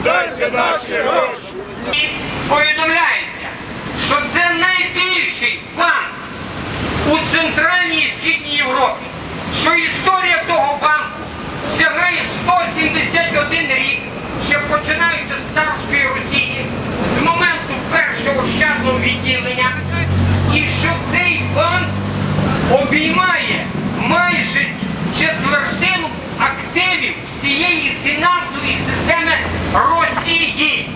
Віддайте наші гроші. І повідомляється, що це найбільший банк у Центральній і Східній Європі, що історія того банку сягає 171 рік, ще починаючи з царської Росії, з моменту першого щадного відділення, і що цей банк обіймає майже четвертину активів всієї фінансової системи Росії.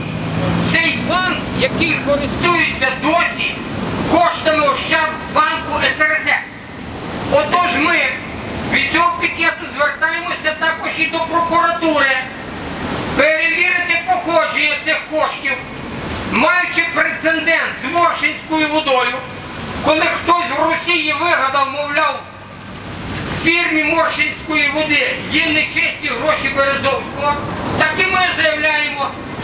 Цей банк, який користується досі коштами Ощадбанку СРСР. Отож ми від цього пікету звертаємося також і до прокуратури перевірити походження цих коштів, маючи прецедент з Моршинською водою, коли хтось в Росії вигадав, мовляв, в фірмі Моршинської води є нечисті гроші Березовського, так і ми заявляємо,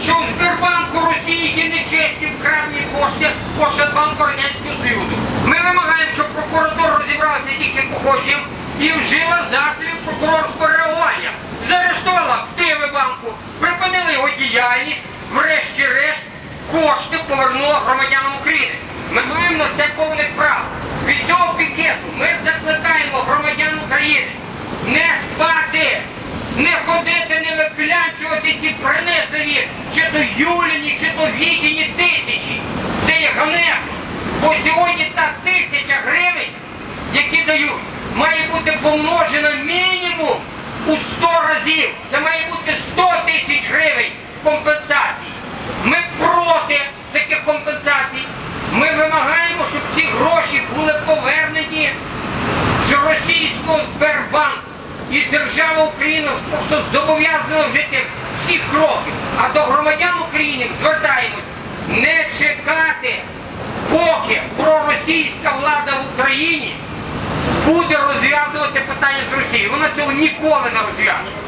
що в Сбербанку Росії є нечисті вкрадені кошти Ощадбанку Радянського Союзу. Ми вимагаємо, щоб прокуратура розібралася з їхнім походженням і вжила засобів прокурорського реагування. Заарештувала активи банку, припинила його діяльність, врешті-решт кошти повернула громадянам України. Ми маємо на це повне право. Від цього пікету ми закликаємо громадян України не спати, не ходити, не виклянчувати ці принизливі, чи то Юліні, чи то Вітіні тисячі. Це є ганебно. Бо сьогодні та тисяча гривень, які дають, має бути помножена мінімум у 100 разів. Це має бути 100 тисяч гривень компенсації. Ми проти таких компенсацій. Ми вимагаємо, щоб ці гроші були повернені з російського Сбербанку. І держава України просто зобов'язана вжити всі кроки. А до громадян України звертаємось не чекати, поки проросійська влада в Україні буде розв'язувати питання з Росією. Вона цього ніколи не розв'яже.